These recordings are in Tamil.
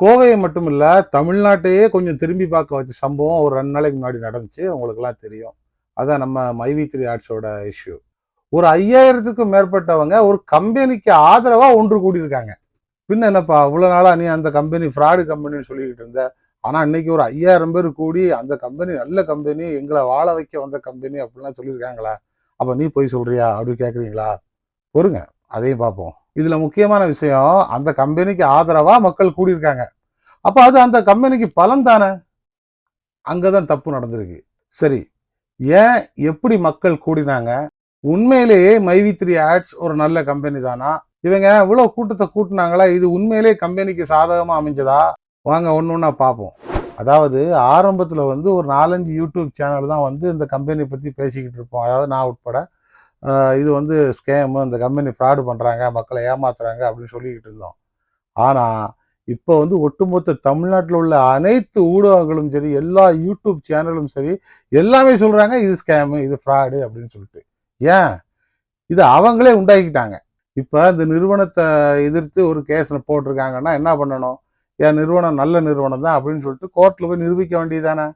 கோவையை மட்டும் இல்லை தமிழ்நாட்டையே கொஞ்சம் திரும்பி பார்க்க வச்ச சம்பவம் ஒரு ரெண்டு நாளைக்கு முன்னாடி நடந்துச்சு. உங்களுக்குலாம் தெரியும். அதான் நம்ம மைவி த்ரீ ஆர்ட்ஸோட இஷ்யூ ஒரு ஐயாயிரத்துக்கும் மேற்பட்டவங்க ஒரு கம்பெனிக்கு ஆதரவாக ஒன்று கூடியிருக்காங்க. பின்ன என்னப்பா அவ்வளோ நாளாக நீ அந்த கம்பெனி ஃப்ராடு கம்பெனின்னு சொல்லிக்கிட்டு இருந்த. ஆனால் இன்னைக்கு ஒரு ஐயாயிரம் பேர் கூடி அந்த கம்பெனி நல்ல கம்பெனி எங்களை வாழ வைக்க வந்த கம்பெனி அப்படிலாம் சொல்லியிருக்காங்களா? அப்போ நீ போய் சொல்றியா? அப்படின்னு கேட்குறீங்களா பொறுங்க. அதையும் பார்ப்போம். இதில் முக்கியமான விஷயம் அந்த கம்பெனிக்கு ஆதரவா மக்கள் கூடியிருக்காங்க. அப்போ அது அந்த கம்பெனிக்கு பலன் தானே? அங்கதான் தப்பு நடந்திருக்கு. சரி ஏன் எப்படி மக்கள் கூடினாங்க? உண்மையிலேயே மைவி த்ரீ ஆட்ஸ் ஒரு நல்ல கம்பெனி தானா? இவங்க இவ்வளோ கூட்டத்தை கூட்டினாங்களா? இது உண்மையிலேயே கம்பெனிக்கு சாதகமாக அமைஞ்சதா? வாங்க ஒன்று ஒன்றா பார்ப்போம். அதாவது ஆரம்பத்தில் வந்து ஒரு நாலஞ்சு யூடியூப் சேனல் தான் வந்து இந்த கம்பெனி பற்றி பேசிக்கிட்டு இருப்போம். அதாவது நான் உட்பட. இது வந்து ஸ்கேமு இந்த கம்பெனி ஃப்ராடு பண்ணுறாங்க மக்களை ஏமாத்துறாங்க அப்படின்னு சொல்லிக்கிட்டு இருந்தோம். ஆனால் இப்போ வந்து ஒட்டுமொத்த தமிழ்நாட்டில் உள்ள அனைத்து ஊடகங்களும் சரி எல்லா யூடியூப் சேனலும் சரி எல்லாமே சொல்கிறாங்க இது ஸ்கேமு இது ஃப்ராடு அப்படின்னு சொல்லிட்டு. ஏன்? இது அவங்களே உண்டாக்கிட்டாங்க. இப்போ இந்த நிறுவனத்தை எதிர்த்து ஒரு கேஸ் போட்டிருக்காங்கன்னா என்ன பண்ணணும்? என் நிறுவனம் நல்ல நிறுவனம் தான் அப்படின்னு சொல்லிட்டு கோர்ட்டில் போய் நிரூபிக்க வேண்டியதானே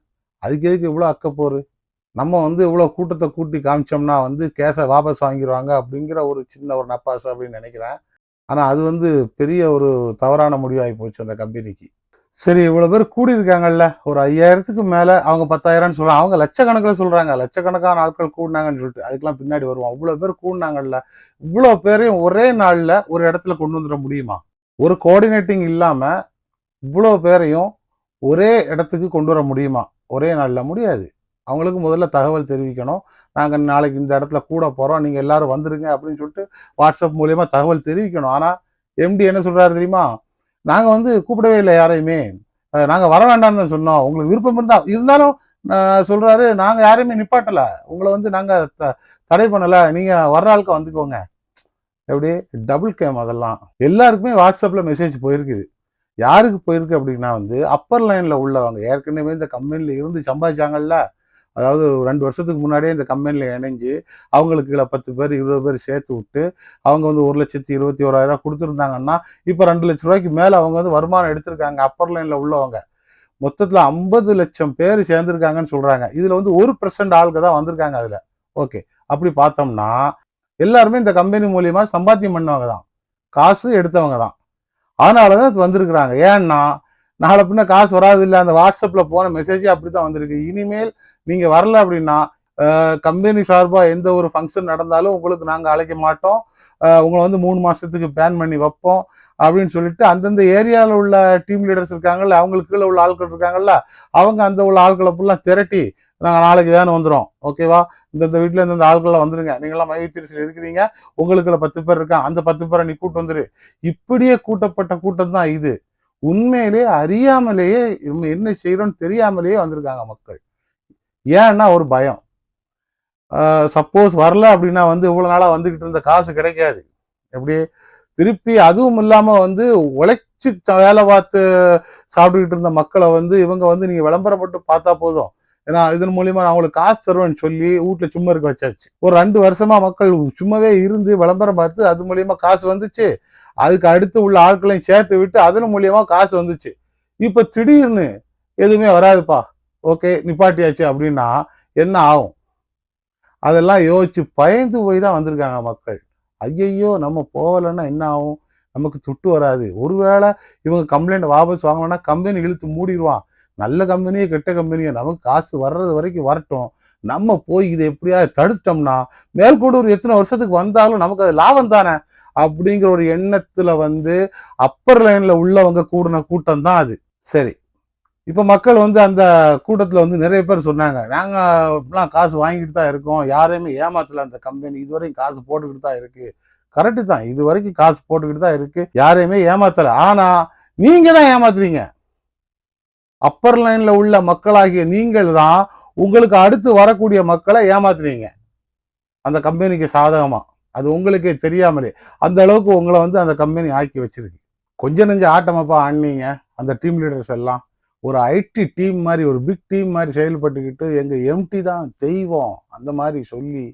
அதுக்கு எதுக்கு இவ்வளோ அக்கப்போரு நம்ம வந்து இவ்வளோ கூட்டத்தை கூட்டி காமிச்சோம்னா வந்து கேஸை வாபஸ் வாங்கிடுவாங்க அப்படிங்கிற ஒரு சின்ன ஒரு நப்பாசு அப்படின்னு நினைக்கிறேன். ஆனால் அது வந்து பெரிய ஒரு தவறான முடிவாகி போச்சு அந்த கம்பெனிக்கு. சரி இவ்வளோ பேர் கூடியிருக்காங்கல்ல. ஒரு ஐயாயிரத்துக்கு மேலே அவங்க பத்தாயிரம்னு சொல்கிறாங்க அவங்க லட்சக்கணக்கில் சொல்கிறாங்க லட்சக்கணக்கான ஆட்கள் கூடினாங்கன்னு சொல்லிட்டு அதுக்கெல்லாம் பின்னாடி வருவோம். இவ்வளோ பேர் கூடினாங்கல்ல. இவ்வளோ பேரையும் ஒரே நாளில் ஒரு இடத்துல கொண்டு வந்துட முடியுமா? ஒரு கோஆர்டினேட்டிங் இல்லாமல் இவ்வளோ பேரையும் ஒரே இடத்துக்கு கொண்டு வர முடியுமா? ஒரே நாளில் முடியாது. அவங்களுக்கு முதல்ல தகவல் தெரிவிக்கணும். நாங்கள் நாளைக்கு இந்த இடத்துல கூட போகிறோம் நீங்கள் எல்லாரும் வந்துருங்க அப்படின்னு சொல்லிட்டு வாட்ஸ்அப் மூலயமா தகவல் தெரிவிக்கணும். ஆனால் எம்டி என்ன சொல்கிறாரு தெரியுமா? நாங்கள் வந்து கூப்பிடவே இல்லை யாரையுமே. நாங்கள் வர வேண்டாம்னு தான் சொன்னோம். உங்களுக்கு விருப்பம் இருந்தா இருந்தாலும் சொல்கிறாரு நாங்கள் யாரையுமே நிப்பாட்டலை. உங்களை வந்து நாங்கள் த தடை பண்ணலை. நீங்கள் வர்ற ஆளுக்கு வந்துக்கோங்க. எப்படி? டபுள் கேம் அதெல்லாம். எல்லாருக்குமே வாட்ஸ்அப்பில் மெசேஜ் போயிருக்குது. யாருக்கு போயிருக்கு அப்படின்னா வந்து அப்பர் லைனில் உள்ளவங்க ஏற்கனவே இந்த கம்பெனியில் இருந்து சம்பாதிச்சாங்கல்ல அதாவது ஒரு ரெண்டு வருஷத்துக்கு முன்னாடியே இந்த கம்பெனியில் இணைஞ்சு அவங்களுக்கு கீழே பத்து பேர் இருபது பேர் சேர்த்து விட்டு அவங்க வந்து ஒரு லட்சத்தி இருபத்தி ஓராயிரம் கொடுத்துருந்தாங்கன்னா இப்போ ரெண்டு லட்ச ரூபாய்க்கு மேலே அவங்க வந்து வருமானம் எடுத்திருக்காங்க அப்பர் லைனில் உள்ளவங்க. மொத்தத்தில் ஐம்பது லட்சம் பேர் சேர்ந்துருக்காங்கன்னு சொல்கிறாங்க இதில் வந்து ஒரு பர்சன்ட் ஆளுக்கு தான் வந்திருக்காங்க அதில். ஓகே. அப்படி பார்த்தோம்னா எல்லாருமே இந்த கம்பெனி மூலியமாக சம்பாத்தியம் பண்ணவங்க தான். காசு எடுத்தவங்க தான். அதனால தான் வந்திருக்கிறாங்க. ஏன்னா நாளை பின்ன காசு வராது இல்லை அந்த வாட்ஸ்அப்பில் போன மெசேஜே அப்படி தான் வந்திருக்கு. இனிமேல் நீங்கள் வரல அப்படின்னா கம்பெனி சார்பாக எந்த ஒரு ஃபங்க்ஷன் நடந்தாலும் உங்களுக்கு நாங்கள் அழைக்க மாட்டோம். உங்களை வந்து மூணு மாதத்துக்கு பேன் பண்ணி வைப்போம் அப்படின்னு சொல்லிட்டு அந்தந்த ஏரியாவில் உள்ள டீம் லீடர்ஸ் இருக்காங்கல்ல அவங்களுக்கு கீழே உள்ள ஆட்கள் இருக்காங்கல்ல அவங்க அந்த உள்ள ஆட்களை ஃபுல்லாக திரட்டி நாங்கள் நாளைக்கு வேணும் வந்துடும் ஓகேவா இந்தந்த வீட்டில் இந்தந்த ஆட்கள்லாம் வந்துருங்க. நீங்களாம் மையத்திரிசில் இருக்கிறீங்க. உங்களுக்குள்ள பத்து பேர் இருக்கான் அந்த பத்து பேரை நீ கூட்டு வந்துரு. இப்படியே கூட்டப்பட்ட கூட்டம் தான் இது. உண்மையிலேயே அறியாமலேயே நம்ம என்ன செய்யறோம்னு தெரியாமலேயே வந்திருக்காங்க மக்கள். ஏன்னா ஒரு பயம். சப்போஸ் வரல அப்படின்னா வந்து இவ்வளோ நாளாக வந்துக்கிட்டு இருந்த காசு கிடைக்காது. எப்படி? திருப்பி அதுவும் இல்லாமல் வந்து உழைச்சி ச- வேலை பார்த்து சாப்பிட்டுக்கிட்டு இருந்த மக்களை வந்து இவங்க வந்து நீங்கள் விளம்பரம் பார்த்தா போதும். ஏன்னா இதன் மூலியமா நான் அவங்களுக்கு காசு தருவேன்னு சொல்லி வீட்டில் சும்மா இருக்க வச்சாச்சு. ஒரு ரெண்டு வருஷமா மக்கள் சும்மாவே இருந்து விளம்பரம் பார்த்து அது மூலியமா காசு வந்துச்சு. அதுக்கு அடுத்து உள்ள ஆட்களையும் சேர்த்து விட்டு அதன் மூலியமா காசு வந்துச்சு. இப்ப திடீர்னு எதுவுமே வராதுப்பா. ஓகே நிப்பாட்டியாச்சு அப்படின்னா என்ன ஆகும்? அதெல்லாம் யோசிச்சு பயந்து போய் தான் வந்திருக்காங்க மக்கள். ஐயையோ நம்ம போகலைன்னா என்ன ஆகும்? நமக்கு துட்டு வராது. ஒருவேளை இவங்க கம்ப்ளைண்ட் வாபஸ் வாங்கணும்னா கம்பெனி இழுத்து மூடிடுவான். நல்ல கம்பெனியே கெட்ட கம்பெனியோ நமக்கு காசு வர்றது வரைக்கும் வரட்டும். நம்ம போய் இதை எப்படியாவது தடுத்தோம்னா மேற்கொண்டு ஒரு எத்தனை வருஷத்துக்கு வந்தாலும் நமக்கு அது லாபம் தானே? அப்படிங்கிற ஒரு எண்ணத்துல வந்து அப்பர் லைன்ல உள்ளவங்க கூடின கூட்டம் தான் அது. சரி. இப்ப மக்கள் வந்து அந்த கூட்டத்துல வந்து நிறைய பேர் சொன்னாங்க நாங்க இப்படிலாம் காசு வாங்கிட்டு தான் இருக்கோம். யாரையுமே ஏமாத்தல அந்த கம்பெனி இதுவரைக்கும் காசு போட்டுக்கிட்டு தான் இருக்கு. கரெக்டு தான். இது வரைக்கும் காசு போட்டுக்கிட்டு தான் இருக்கு. யாரையுமே ஏமாத்தல. ஆனா நீங்க தான் ஏமாத்துறீங்க. அப்பர் லைன்ல உள்ள மக்களாகிய நீங்கள் தான் உங்களுக்கு அடுத்து வரக்கூடிய மக்களை ஏமாத்துறீங்க. அந்த கம்பெனிக்கு சாதகமா. அது உங்களுக்கே தெரியாமலே. அந்த அளவுக்கு உங்களை வந்து அந்த கம்பெனி ஆக்கி வச்சிருக்கு. கொஞ்ச நெஞ்ச ஆட்டமப்பா ஆனீங்க அந்த டீம் லீடர்ஸ் எல்லாம் ஒரு ஐடி டீம் மாதிரி ஒரு பிக் டீம் மாதிரி செயல்பட்டுக்கிட்டு எங்கள் எம்டி தான் தெய்வம். அந்த மாதிரி சொல்லி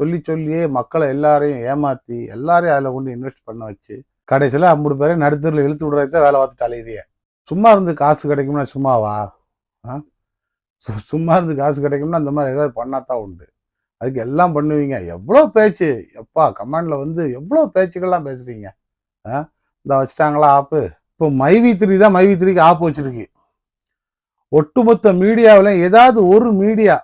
சொல்லி சொல்லியே மக்களை எல்லாரையும் ஏமாத்தி எல்லாரையும் அதில் கொண்டு இன்வெஸ்ட் பண்ண வச்சு கடைசியில் ஐம்பது பேரையும் நடுத்தரில் இழுத்து விடுறதுக்கு தான் வேலை பார்த்துட்டு அலையிறிய. சும்மா இருந்து காசு கிடைக்கும்னா சும்மாவா? ஆ? சும்மா இருந்து காசு கிடைக்கும்னா அந்த மாதிரி ஏதாவது பண்ணாதான் உண்டு. அதுக்கு எல்லாம் பண்ணுவீங்க. எவ்வளோ பேச்சு? எப்பா கமெண்ட்ல வந்து எவ்வளோ பேச்சுக்கெல்லாம் பேசுகிறீங்க ஆ இந்த வச்சுட்டாங்களா ஆப்பு? இப்போ மைவி த்ரீ தான் மைவி த்ரீக்கு ஆப் வச்சிருக்கு. ஒட்டுமொத்த மீடியாவில் ஏதாவது ஒரு மீடியா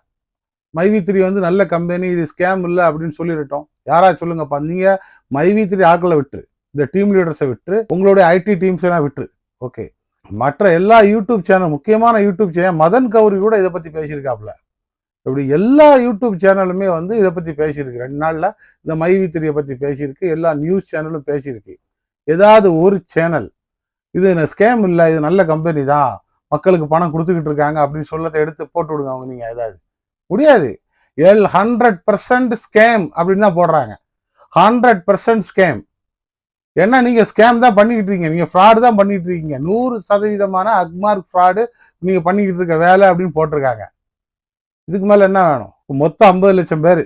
மைவி த்ரீ வந்து நல்ல கம்பெனி இது ஸ்கேம் இல்லை அப்படின்னு சொல்லிடட்டும். யாரா சொல்லுங்கப்பா நீங்கள் மைவி த்ரீ ஆட்களை விட்டு இந்த டீம் லீடர்ஸை விட்டு உங்களுடைய ஐடி டீம்ஸ் எல்லாம் விட்டு ஓகே. மற்ற எல்லா யூடியூப் சேனல் முக்கியமான யூடியூப் சேனல் மதன் கௌரி கூட இதை பற்றி பேசியிருக்காப்ல இப்படி எல்லா யூடியூப் சேனலுமே வந்து இதை பற்றி பேசியிருக்கு. ரெண்டு நாளில் இந்த மைவி த்ரீயை பற்றி பேசியிருக்கு. எல்லா நியூஸ் சேனலும் பேசியிருக்கு. ஏதாவது ஒரு சேனல் இது ஸ்கேம் இல்லை இது நல்ல கம்பெனி தான் மக்களுக்கு பணம் கொடுத்துக்கிட்டு இருக்காங்க அப்படின்னு சொல்லத்தை எடுத்து போட்டு விடுங்க அவங்க நீங்கள் ஏதாவது. முடியாது. எல் ஹண்ட்ரட் பர்சன்ட் ஸ்கேம் அப்படின்னு தான் போடுறாங்க. ஹண்ட்ரட் பர்சன்ட் ஸ்கேம் ஏன்னா நீங்கள் ஸ்கேம் தான் பண்ணிக்கிட்டு இருக்கீங்க? நீங்கள் ஃப்ராடு தான் பண்ணிகிட்டு இருக்கீங்க. நூறு சதவீதமான அக்மார்க் ஃப்ராடு நீங்கள் பண்ணிக்கிட்டு இருக்க வேலை அப்படின்னு போட்டிருக்காங்க. இதுக்கு மேலே என்ன வேணும்? மொத்தம் ஐம்பது லட்சம் பேர்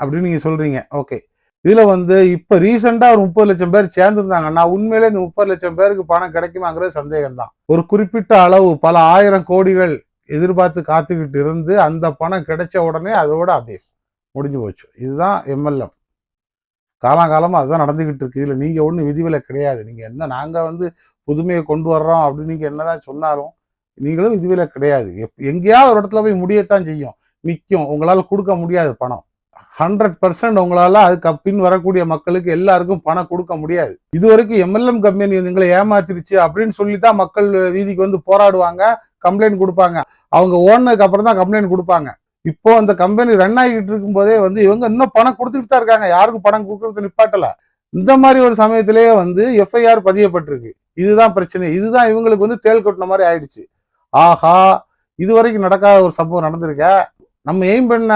அப்படின்னு நீங்கள் சொல்கிறீங்க ஓகே இதில் வந்து இப்போ ரீசெண்டாக ஒரு முப்பது லட்சம் பேர் சேர்ந்துருந்தாங்க. நான் உண்மையிலே இந்த முப்பது லட்சம் பேருக்கு பணம் கிடைக்குமாங்கிறது சந்தேகம் தான் ஒரு குறிப்பிட்ட அளவு பல ஆயிரம் கோடிகள் எதிர்பார்த்து காத்துக்கிட்டு இருந்து அந்த பணம் கிடைச்ச உடனே அதோட அபேஸ் முடிஞ்சு போச்சு. இதுதான் எம்எல்எம். காலாகாலமா அதுதான் நடந்துக்கிட்டு இருக்கு. இதில் நீங்கள் ஒன்றும் விதிவிலை கிடையாது. நீங்கள் என்ன நாங்கள் வந்து புதுமையை கொண்டு வர்றோம் அப்படின்னு நீங்கள் என்னதான் சொன்னாலும் நீங்களும் இதுவில கிடையாது. எப்- எங்கேயாவது ஒரு இடத்துல போய் முடியத்தான் செய்யும். நிற்கும் உங்களால் கொடுக்க முடியாது பணம். ஹண்ட்ரட் பர்சன்ட் உங்களால அதுக்கு பின் வரக்கூடிய மக்களுக்கு எல்லாருக்கும் பணம் கொடுக்க முடியாது. இதுவரைக்கும் எம்எல்எம் கம்பெனி வந்து எங்களை ஏமாத்திருச்சு அப்படின்னு சொல்லி தான் மக்கள் வீதிக்கு வந்து போராடுவாங்க கம்ப்ளைண்ட் கொடுப்பாங்க. அவங்க ஓனதுக்கு அப்புறம் தான் கம்ப்ளைண்ட் கொடுப்பாங்க. இப்போ அந்த கம்பெனி ரன் ஆகிட்டு இருக்கும் போதே வந்து இவங்க இன்னும் பணம் கொடுத்துட்டு தான் இருக்காங்க. யாருக்கும் பணம் கொடுக்கறது நிப்பாட்டல. இந்த மாதிரி ஒரு சமயத்திலேயே வந்து எஃப்ஐஆர் பதியப்பட்டிருக்கு. இதுதான் பிரச்சனை. இதுதான் இவங்களுக்கு வந்து தேல் கொட்டின மாதிரி ஆயிடுச்சு. ஆஹா இது வரைக்கும் நடக்காத ஒரு சம்பவம் நடந்திருக்க? நம்ம எய்ம் பண்ண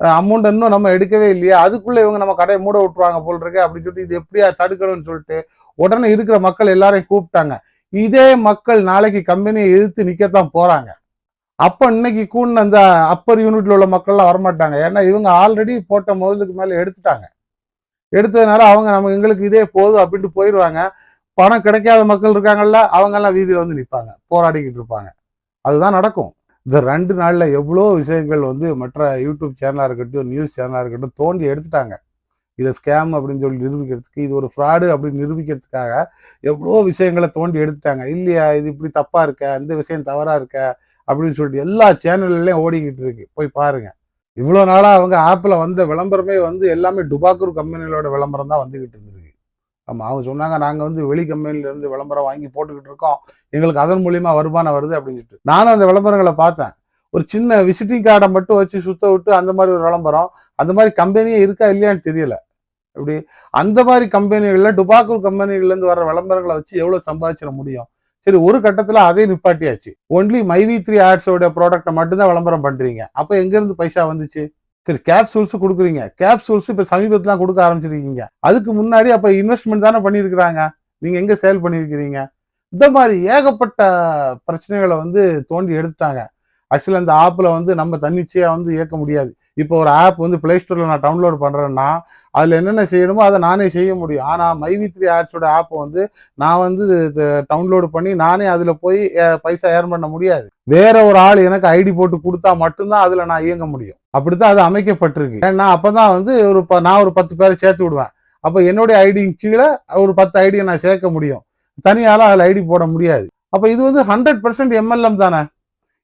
அமௌண்ட் இன்னும் நம்ம எடுக்கவே இல்லையா? அதுக்குள்ள இவங்க நம்ம கடையை மூட விட்டுருவாங்க போல் இருக்கு அப்படின்னு சொல்லிட்டு இது எப்படியா தடுக்கணும்னு சொல்லிட்டு உடனே இருக்கிற மக்கள் எல்லாரையும் கூப்பிட்டாங்க. இதே மக்கள் நாளைக்கு கம்பெனியை எதிர்த்து நிக்கத்தான் போறாங்க. அப்ப இன்னைக்கு கூடின அந்த அப்பர் யூனிட்ல உள்ள மக்கள்லாம் வரமாட்டாங்க. ஏன்னா இவங்க ஆல்ரெடி போட்ட முதலுக்கு மேல எடுத்துட்டாங்க. எடுத்ததுனால அவங்க நம்ம எங்களுக்கு இதே போதும் அப்படின்ட்டு போயிடுவாங்க பணம் கிடைக்காத மக்கள் இருக்காங்கல்ல அவங்கெல்லாம் வீதியில் வந்து நிற்பாங்க போராடிக்கிட்டு இருப்பாங்க. அதுதான் நடக்கும். இந்த ரெண்டு நாளில் எவ்வளோ விஷயங்கள் வந்து மற்ற யூடியூப் சேனலாக இருக்கட்டும் நியூஸ் சேனலாக இருக்கட்டும் தோண்டி எடுத்துட்டாங்க. இதை ஸ்கேம் அப்படின்னு சொல்லி நிரூபிக்கிறதுக்கு இது ஒரு ஃப்ராடு அப்படின்னு நிரூபிக்கிறதுக்காக எவ்வளோ விஷயங்களை தோண்டி எடுத்துட்டாங்க. இல்லையா இது இப்படி தப்பாக இருக்க இந்த விஷயம் தவறாக இருக்க அப்படின்னு சொல்லிட்டு எல்லா சேனல்லையும் ஓடிக்கிட்டு இருக்கு. போய் பாருங்கள் இவ்வளோ நாளாக அவங்க ஆப்பில் வந்த விளம்பரமே வந்து எல்லாமே டுபாக்கூர் கம்பெனிகளோட விளம்பரம் தான் வந்துக்கிட்டு இருந்துருக்கு. ஆமாம் அவங்க சொன்னாங்க நாங்கள் வந்து வெளி கம்பெனில இருந்து விளம்பரம் வாங்கி போட்டுக்கிட்டு இருக்கோம். எங்களுக்கு அதன் மூலியமாக வருமானம் வருது அப்படின்னு சொல்லிட்டு. நானும் அந்த விளம்பரங்களை பார்த்தேன். ஒரு சின்ன விசிட்டிங் கார்டை மட்டும் வச்சு சுத்த விட்டு அந்த மாதிரி ஒரு விளம்பரம் அந்த மாதிரி கம்பெனியே இருக்கா இல்லையான்னு தெரியல. இப்படி அந்த மாதிரி கம்பெனிகளில் டுபாக்கூர் கம்பெனிகள்லேருந்து வர விளம்பரங்களை வச்சு எவ்வளவு சம்பாதிச்சிட முடியும்? சரி ஒரு கட்டத்தில் அதே நிப்பாட்டியாச்சு. ஒன்லி மைவி த்ரீ ஆட்ஸோட ப்ராடக்ட்டை மட்டும்தான் விளம்பரம் பண்ணுறீங்க அப்போ எங்கேருந்து பைசா வந்துச்சு? சரி கேப்சூல்ஸ் கொடுக்குறீங்க. கேப்சூல்ஸ் இப்போ சமீபத்தில் கொடுக்க ஆரம்பிச்சிருக்கீங்க. அதுக்கு முன்னாடி அப்போ இன்வெஸ்ட்மெண்ட் தானே பண்ணியிருக்கிறாங்க. நீங்கள் எங்கே சேல் பண்ணியிருக்கிறீங்க? இந்த மாதிரி ஏகப்பட்ட பிரச்சனைகளை வந்து தோண்டி எடுத்துட்டாங்க. ஆக்சுவலாக இந்த ஆப்பில் வந்து நம்ம தன்னிச்சையாக வந்து இயக்க முடியாது. இப்போ ஒரு ஆப் வந்து பிளே ஸ்டோரில் நான் டவுன்லோட் பண்ணுறேன்னா அதில் என்னென்ன செய்யணுமோ அதை நானே செய்ய முடியும். ஆனால் மைவி த்ரீ ஆட்ஸோட ஆப் வந்து நான் வந்து டவுன்லோடு பண்ணி நானே அதில் போய் பைசா ஏர்ன் பண்ண முடியாது. வேற ஒரு ஆள் எனக்கு ஐடி போட்டு கொடுத்தா மட்டும்தான் அதில் நான் இயங்க முடியும். அப்படித்தான் அது அமைக்கப்பட்டிருக்கு. ஏன்னா அப்போ தான் வந்து ஒரு ப- நான் ஒரு பத்து பேரை சேர்த்து விடுவேன். அப்போ என்னுடைய ஐடி கீழே ஒரு பத்து ஐடியை நான் சேர்க்க முடியும். தனியால் அதில் ஐடி போட முடியாது. அப்போ இது வந்து ஹண்ட்ரட் பர்சன்ட் எம்எல்எம் தானே?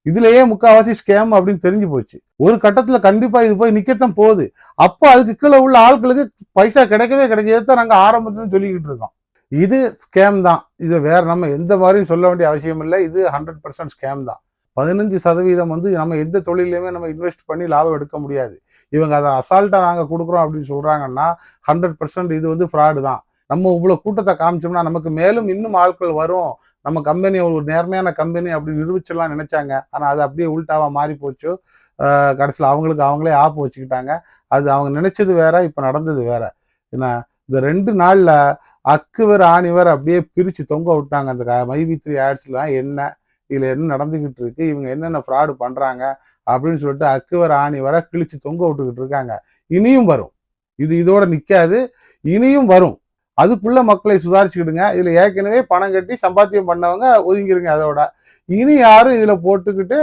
இதுலயே முக்காவாசி ஸ்கேம் அப்படின்னு தெரிஞ்சு போச்சு. ஒரு கட்டத்துல கண்டிப்பா இது போய் நிக்கத்தான் போகுது. அப்போ அதுக்கு கீழே உள்ள ஆட்களுக்கு பைசா கிடைக்கவே கிடைக்காது. தான் நாங்க ஆரம்பத்துல சொல்லிக்கிட்டு இருக்கோம். இது ஸ்கேம் தான். இது வேற நம்ம எந்த மாதிரியும் சொல்ல வேண்டிய அவசியம் இல்லை. இது ஹண்ட்ரட் பர்சன்ட் ஸ்கேம் தான். பதினஞ்சு சதவீதம் வந்து நம்ம எந்த தொழிலையுமே நம்ம இன்வெஸ்ட் பண்ணி லாபம் எடுக்க முடியாது. இவங்க அதை அசால்ட்டா நாங்க கொடுக்குறோம் அப்படின்னு சொல்றாங்கன்னா ஹண்ட்ரட் பர்சன்ட் இது வந்து ஃப்ராடு தான். நம்ம இவ்வளவு கூட்டத்தை காமிச்சோம்னா நமக்கு மேலும் இன்னும் ஆட்கள் வரும். நம்ம கம்பெனி ஒரு நேர்மையான கம்பெனி அப்படி நிரூபிச்சிடலாம் நினைச்சாங்க. ஆனால் அது அப்படியே உள்டாவாக மாறி போச்சு. கடைசியில் அவங்களுக்கு அவங்களே ஆப்பு வச்சுக்கிட்டாங்க. அது அவங்க நினைச்சது வேற இப்போ நடந்தது வேற. என்ன இந்த ரெண்டு நாளில் அக்குவர் ஆணிவர் அப்படியே பிரித்து தொங்க விட்டாங்க. அந்த மைவி த்ரீ ஆட்ஸ்லாம் என்ன இதில் என்ன நடந்துக்கிட்டு இருக்கு இவங்க என்னென்ன ஃப்ராடு பண்ணுறாங்க அப்படின்னு சொல்லிட்டு அக்குவர் ஆணிவரை கிழிச்சு தொங்க விட்டுக்கிட்டு இருக்காங்க. இனியும் வரும். இது இதோட நிற்காது இனியும் வரும். அதுக்குள்ள மக்களை சுதாரிச்சுக்கிடுங்க. இதுல ஏற்கனவே பணம் கட்டி சம்பாத்தியம் பண்ணவங்க ஒதுங்கிருங்க அதோட. இனி யாரும் இதுல போட்டுக்கிட்டு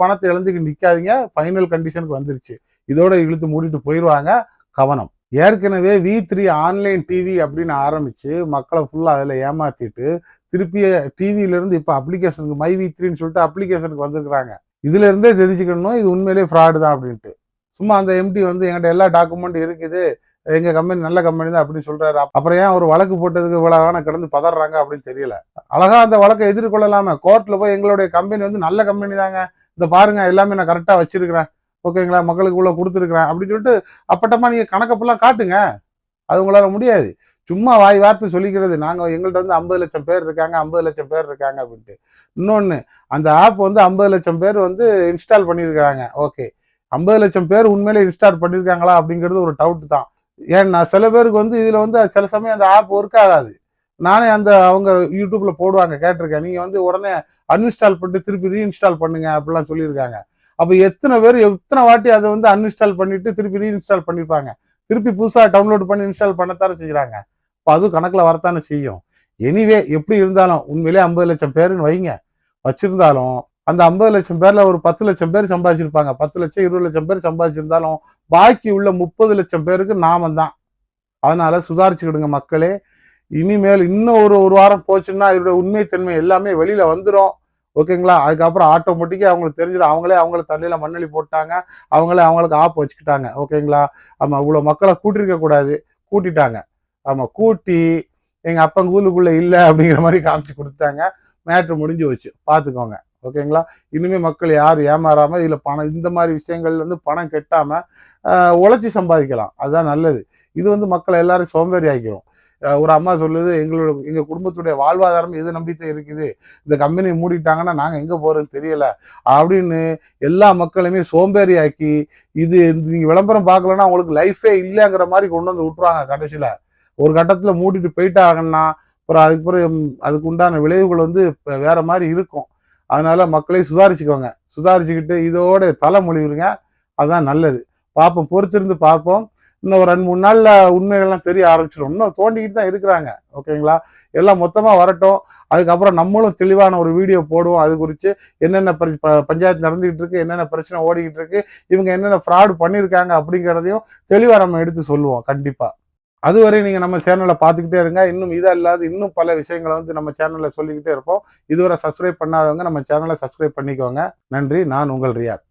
பணத்தை இழந்துக்கி நிக்காதீங்க. ஃபைனல் கண்டிஷனுக்கு வந்துருச்சு. இதோட இழுத்து மூடிட்டு போயிடுவாங்க கவனம். ஏற்கனவே வி த்ரீ ஆன்லைன் டிவி அப்படின்னு ஆரம்பிச்சு மக்களை ஃபுல்லா அதுல ஏமாத்திட்டு திருப்பி டிவில இருந்து இப்ப அப்ளிகேஷனுக்கு மை வி த்ரீன்னு சொல்லிட்டு அப்ளிகேஷனுக்கு வந்திருக்கிறாங்க. இதுல இருந்தே தெரிஞ்சுக்கணும் இது உண்மையிலேயே ஃப்ராடு தான் அப்படின்ட்டு. சும்மா அந்த எம்டி வந்து எங்கிட்ட எல்லா டாக்குமெண்ட் இருக்குது. எங்கள் கம்பெனி நல்ல கம்பெனி தான் அப்படின்னு சொல்கிறாரு அப்புறம் ஏன் ஒரு வழக்கு போட்டதுக்கு இவ்வளோ ஆனால் கிடந்து பதறாங்க அப்படின்னு தெரியல. அழகாக அந்த வழக்கை எதிர்கொள்ளலாமே. கோர்ட்டில் போய் எங்களுடைய கம்பெனி வந்து நல்ல கம்பெனி தாங்க. இந்த பாருங்க எல்லாமே நான் கரெக்டாக வச்சிருக்கிறேன். ஓகேங்களா மக்களுக்கு உள்ள கொடுத்துருக்குறேன் அப்படின்னு சொல்லிட்டு அப்பட்டமாக நீங்கள் கணக்கப்பெல்லாம் காட்டுங்க. அது உங்களால் முடியாது. சும்மா வாய் வார்த்தை சொல்லிக்கிறது. நாங்கள் எங்கள்கிட்ட வந்து ஐம்பது லட்சம் பேர் இருக்காங்க ஐம்பது லட்சம் பேர் இருக்காங்க அப்படின்ட்டு. இன்னொன்று அந்த ஆப் வந்து ஐம்பது லட்சம் பேர் வந்து இன்ஸ்டால் பண்ணியிருக்கிறாங்க. ஓகே ஐம்பது லட்சம் பேர் உண்மையிலே இன்ஸ்டால் பண்ணியிருக்காங்களா அப்படிங்கிறது ஒரு டவுட் தான். ஏன்னா சில பேருக்கு வந்து இதில் வந்து சில சமயம் அந்த ஆப் ஒர்க் ஆகாது. நானே அந்த அவங்க யூடியூப்ல போடுவாங்க கேட்டிருக்கேன். நீங்க வந்து உடனே அன்இன்ஸ்டால் பண்ணிட்டு திருப்பி ரீஇன்ஸ்டால் பண்ணுங்க அப்படிலாம் சொல்லியிருக்காங்க. அப்போ எத்தனை பேர் எத்தனை வாட்டி அதை வந்து அன்இன்ஸ்டால் பண்ணிட்டு திருப்பி ரீஇன்ஸ்டால் பண்ணிருப்பாங்க திருப்பி புதுசாக டவுன்லோட் பண்ணி இன்ஸ்டால் பண்ணத்தானே செய்கிறாங்க இப்போ அதுவும் கணக்கில் வரத்தானே செய்யும். எனிவே எப்படி இருந்தாலும் உண்மையிலே ஐம்பது லட்சம் பேருன்னு வைங்க. வச்சிருந்தாலும் அந்த ஐம்பது லட்சம் பேர்ல ஒரு பத்து லட்சம் பேர் சம்பாதிச்சிருப்பாங்க. பத்து லட்சம் இருபது லட்சம் பேர் சம்பாதிச்சிருந்தாலும் பாக்கி உள்ள முப்பது லட்சம் பேருக்கு நாம தான். அதனால சுதாரிச்சுக்கிடுங்க மக்களே. இனிமேல் இன்னும் ஒரு ஒரு வாரம் போச்சுன்னா இதோட உண்மை தன்மை எல்லாமே வெளியில வந்துடும் ஓகேங்களா? அதுக்கப்புறம் ஆட்டோமேட்டிக்காக அவங்களுக்கு தெரிஞ்சிடும். அவங்களே அவங்கள தண்ணியில் மண்ணளி போட்டாங்க. அவங்களே அவங்களுக்கு ஆப் வச்சுக்கிட்டாங்க. ஓகேங்களா? ஆமாம் இவ்வளோ மக்களை கூட்டிருக்க கூடாது. கூட்டிட்டாங்க. ஆமாம் கூட்டி எங்கள் அப்பன் கூலுக்குள்ளே இல்லை அப்படிங்கிற மாதிரி காமிச்சு கொடுத்துட்டாங்க. மேட்ரு முடிஞ்சு வச்சு பார்த்துக்கோங்க ஓகேங்களா? இனிமேல் மக்கள் யார் ஏமாறாமல் இதில் பணம் இந்த மாதிரி விஷயங்கள் வந்து பணம் கெட்டாமல் உழைச்சி சம்பாதிக்கலாம். அதுதான் நல்லது. இது வந்து மக்களை எல்லாரும் சோம்பேறி ஆக்கிரும் ஒரு அம்மா சொல்லுது எங்களோட எங்கள் குடும்பத்துடைய வாழ்வாதாரம் எது நம்பித்தான் இருக்குது? இந்த கம்பெனி மூடிட்டாங்கன்னா நாங்கள் எங்கே போகிறோன்னு தெரியலை. அப்படின்னு எல்லா மக்களுமே சோம்பேறி ஆக்கி இது நீங்கள் விளம்பரம் பார்க்கலன்னா அவங்களுக்கு லைஃபே இல்லைங்கிற மாதிரி கொண்டு வந்து விட்டுருவாங்க கடைசியில். ஒரு கட்டத்தில் மூடிட்டு போயிட்டாங்கன்னா அப்புறம் அதுக்கப்புறம் அதுக்கு உண்டான விளைவுகள் வந்து வேற மாதிரி இருக்கும். அதனால மக்களை சுதாரிச்சுக்கோங்க. சுதாரிச்சுக்கிட்டு இதோட தலைமொழிவுங்க அதுதான் நல்லது. பார்ப்போம். பொறுத்திருந்து பார்ப்போம். இன்னும் ஒரு ரெண்டு மூணு நாளில் உண்மைகள்லாம் தெரிய ஆரம்பிச்சிடும். இன்னும் தோண்டிக்கிட்டு தான் இருக்கிறாங்க. ஓகேங்களா? எல்லாம் மொத்தமாக வரட்டும். அதுக்கப்புறம் நம்மளும் தெளிவான ஒரு வீடியோ போடுவோம். அது குறித்து என்னென்ன பரி- ப- பஞ்சாயத்து நடந்துகிட்டு இருக்கு என்னென்ன பிரச்சனை ஓடிக்கிட்டு இருக்கு இவங்க என்னென்ன ஃப்ராட் பண்ணியிருக்காங்க அப்படிங்கிறதையும் தெளிவாக நம்ம எடுத்து சொல்லுவோம். கண்டிப்பாக அதுவரை நீங்கள் நம்ம சேனலை பார்த்துக்கிட்டே இருங்க. இன்னும் இதாக இல்லாத இன்னும் பல விஷயங்களை வந்து நம்ம சேனலில் சொல்லிக்கிட்டே இருப்போம். இதுவரை சப்ஸ்கிரைப் பண்ணாதவங்க நம்ம சேனலை சப்ஸ்கிரைப் பண்ணிக்கோங்க. நன்றி. நான் உங்கள் ரியாத்.